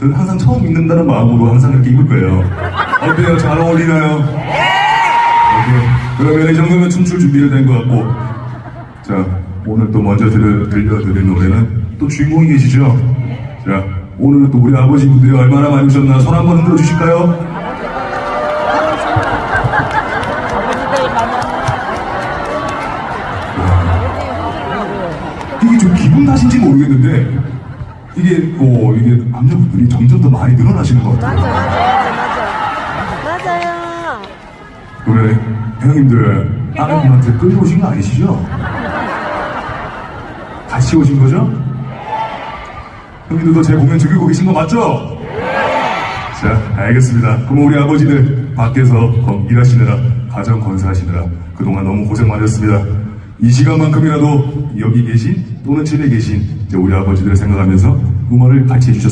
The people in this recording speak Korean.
저는 항상 처음 입는다는 마음으로 항상 이렇게 입을 거예요. 어때요? 잘 어울리나요? 오케이. 그러면 이 정도면 춤출 준비가 된 것 같고. 자, 오늘 또 먼저 들려, 들려드릴 노래는 또 주인공이 계시죠? 자, 오늘은 또 우리 아버지분들이 얼마나 많이 오셨나 손 한번 흔들어 주실까요? 이게 좀 기분 탓인지 모르겠는데 이게 어 이게 남자분들이 점점 더 많이 늘어나시는 것 같아요. 맞아, 맞아, 맞아, 맞아. 맞아요. 그래 형님들 아내분한테 끌려오신 거 아니시죠? 같이 오신 거죠? 형님들도 제 공연 즐기고 계신 거 맞죠? 자 알겠습니다. 그럼 우리 아버지들 밖에서 거- 일하시느라 가정 건사하시느라 그동안 너무 고생 많으셨습니다. 이 시간만큼이라도 여기 계신 또는 집에 계신 우리 아버지들을 생각하면서 음악을 같이 해주셨습니다.